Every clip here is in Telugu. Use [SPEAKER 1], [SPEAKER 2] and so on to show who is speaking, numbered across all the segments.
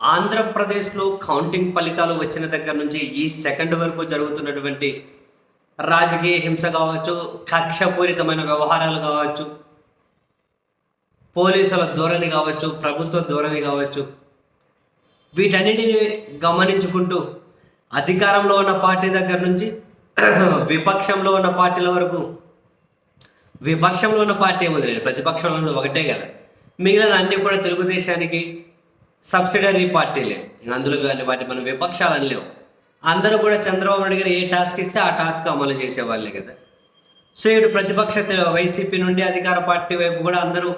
[SPEAKER 1] ఆంధ్రప్రదేశ్లో కౌంటింగ్ ఫలితాలు వచ్చిన దగ్గర నుంచి ఈ సెకండ్ వరకు జరుగుతున్నటువంటి రాజకీయ హింస కావచ్చు కక్షపూరితమైన వ్యవహారాలు కావచ్చు పోలీసుల ధోరణి కావచ్చు ప్రభుత్వ ధోరణి కావచ్చు వీటన్నిటిని గమనించుకుంటూ అధికారంలో ఉన్న పార్టీ దగ్గర నుంచి విపక్షంలో ఉన్న పార్టీల వరకు విపక్షంలో ఉన్న పార్టీ ఏముంది ప్రతిపక్షంలో ఉన్నది ఒకటే కదా. మిగిలిన అన్ని కూడా తెలుగుదేశానికి సబ్సిడరీ పార్టీలే అందులో వాటి మనం విపక్షాలు అనలేవు అందరూ కూడా చంద్రబాబు నాయుడు గారు ఏ టాస్క్ ఇస్తే ఆ టాస్క్ అమలు చేసేవాళ్ళే కదా. సో ఇటు ప్రతిపక్ష వైసీపీ నుండి అధికార పార్టీ వైపు కూడా అందరూ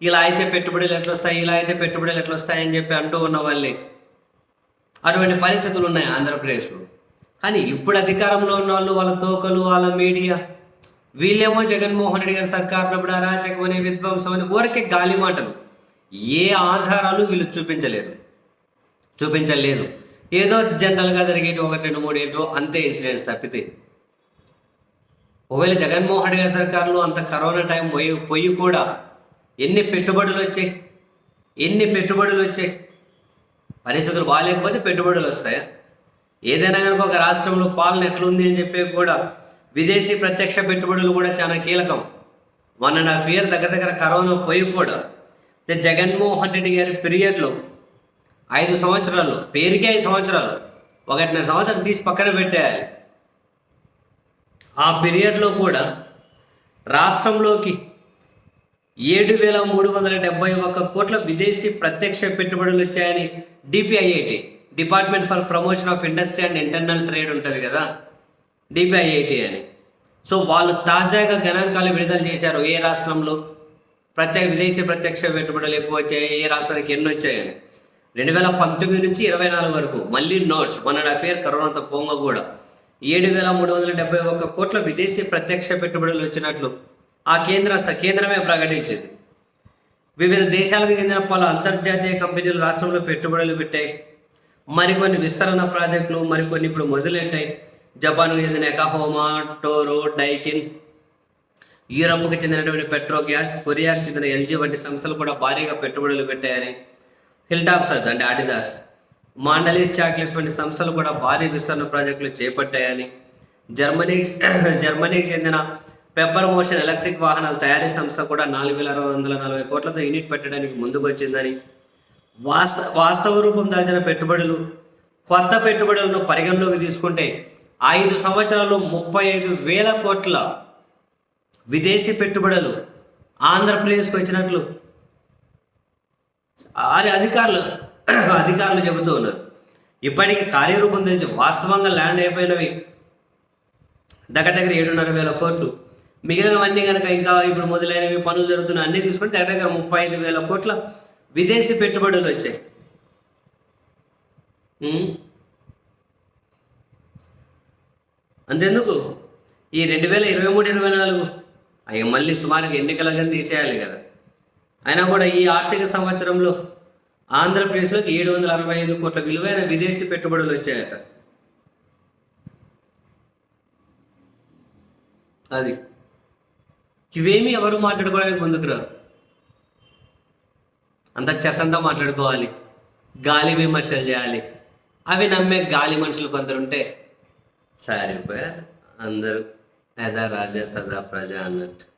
[SPEAKER 1] ఇలా అయితే పెట్టుబడులు ఎట్లా వస్తాయి ఇలా అయితే పెట్టుబడులు ఎట్లా వస్తాయి అని చెప్పి అంటూ ఉన్న వాళ్ళే అటువంటి పరిస్థితులు ఉన్నాయి ఆంధ్రప్రదేశ్లో. కానీ ఇప్పుడు అధికారంలో ఉన్న వాళ్ళు వాళ్ళ తోకలు వాళ్ళ మీడియా వీళ్ళేమో జగన్మోహన్ రెడ్డి గారి సర్కార్ ఉన్నప్పుడు అరాచకమని విధ్వంసం అని ఊరికే గాలి మాటలు ఏ ఆధారాలు వీళ్ళు చూపించలేరు చూపించలేదు. ఏదో జనరల్గా జరిగేటి ఒకటి రెండు మూడు ఏంటో అంతే ఇన్సిడెంట్స్ తప్పితే. ఒకవేళ జగన్మోహన్ రెడ్డి గారి సర్కారులో అంత కరోనా టైం పోయి పోయి కూడా ఎన్ని పెట్టుబడులు వచ్చాయి? ఎన్ని పెట్టుబడులు వచ్చాయి? పరిస్థితులు బాగాలేకపోతే పెట్టుబడులు వస్తాయా? ఏదైనా కనుక ఒక రాష్ట్రంలో పాలన ఎట్లుంది అని చెప్పి కూడా విదేశీ ప్రత్యక్ష పెట్టుబడులు కూడా చాలా కీలకం. వన్ అండ్ హాఫ్ ఇయర్ దగ్గర దగ్గర కరోనా పోయి కూడా జగన్మోహన్ రెడ్డి గారి పీరియడ్లో ఐదు సంవత్సరాల్లో పేరుకే ఐదు సంవత్సరాలు ఒకటిన్నర సంవత్సరం తీసి పక్కన పెట్టారు ఆ పీరియడ్లో కూడా రాష్ట్రంలోకి ఏడు వేల మూడు వందల డెబ్బై ఒక్క కోట్ల విదేశీ ప్రత్యక్ష పెట్టుబడులు వచ్చాయని DPIIT department for promotion of industry and internal trade ఉంటుంది కదా డిపిఐఐటి అని. సో వాళ్ళు తాజాగా గణాంకాలు విడుదల చేశారు ఏ రాష్ట్రంలో? ప్రత్యేక విదేశీ ప్రత్యక్ష పెట్టుబడులు ఎక్కువ వచ్చాయి ఏ రాష్ట్రానికి ఎన్ని వచ్చాయని రెండు వేల పంతొమ్మిది నుంచి ఇరవై నాలుగు వరకు. మళ్ళీ notes one and half year కరోనాతో పోంగ కూడా. ఏడు వేల మూడు వందల డెబ్బై ఒక్క కోట్ల విదేశీ ప్రత్యక్ష పెట్టుబడులు వచ్చినట్లు ఆ కేంద్ర స- కేంద్రమే ప్రకటించింది. వివిధ దేశాలకు చెందిన పలు అంతర్జాతీయ కంపెనీలు రాష్ట్రంలో పెట్టుబడులు పెట్టాయి. మరికొన్ని విస్తరణ ప్రాజెక్టులు మరికొన్ని ఇప్పుడు మొదలెట్టాయి. జపాన్కు చెందిన ఎకాహోమా టోరో డైకిన్ యూరప్కు చెందినటువంటి పెట్రో గ్యాస్ కొరియాకు చెందిన ఎల్జీ వంటి సంస్థలు కూడా భారీగా పెట్టుబడులు పెట్టాయని హిల్ టాప్ సర్జ్ అంటే ఆడిదాస్ మాండలీస్ చాక్లెట్స్ వంటి సంస్థలు కూడా భారీ విస్తరణ ప్రాజెక్టులు చేపట్టాయని జర్మనీ జర్మనీకి చెందిన పెప్పర్ మోషన్ ఎలక్ట్రిక్ వాహనాల తయారీ సంస్థ కూడా నాలుగు వేల అరవై వందల నలభై కోట్లతో యూనిట్ పెట్టడానికి ముందుకు వచ్చిందని వాస్త వాస్తవ రూపం దాల్చిన పెట్టుబడులు కొత్త పెట్టుబడులను పరిగణలోకి తీసుకుంటే ఐదు సంవత్సరాలు ముప్పై ఐదు వేల కోట్ల విదేశీ పెట్టుబడులు ఆంధ్రప్రదేశ్కి వచ్చినట్లు. అది అధికారులు అధికారులు చెబుతూ ఉన్నారు. ఇబ్బందికి ఖాళీ రూపం తెలిసి వాస్తవంగా ల్యాండ్ అయిపోయినవి. దగ్గర దగ్గర ఏడున్నర వేల కోట్లు. మిగిలినవన్నీ కనుక ఇంకా ఇప్పుడు మొదలైనవి పనులు జరుగుతున్న అన్నీ తీసుకుంటే దగ్గర దగ్గర ముప్పై ఐదు వేల కోట్ల విదేశీ పెట్టుబడులు వచ్చాయి. అంతెందుకు? ఈ రెండు వేల ఇరవై మూడు ఇరవై నాలుగు అవి మళ్ళీ సుమారుగా ఎన్నికల కింద తీసేయాలి కదా. అయినా కూడా ఈ ఆర్థిక సంవత్సరంలో ఆంధ్రప్రదేశ్లోకి ఏడు వందల అరవై ఐదు కోట్ల విలువైన విదేశీ పెట్టుబడులు వచ్చాయట. అది. ఇవేమీ ఎవరు మాట్లాడుకోవడానికి ముందుకు రారు? అంత చెత్తంతా మాట్లాడుకోవాలి. గాలి విమర్శలు చేయాలి. అవి నమ్మే గాలి మనుషులు కొందరుంటే సరిపోయారు అందరూ. ಯದ ರಾಜ ತದ ಪ್ರಜಾ ಅನ್ನಟ್ಟು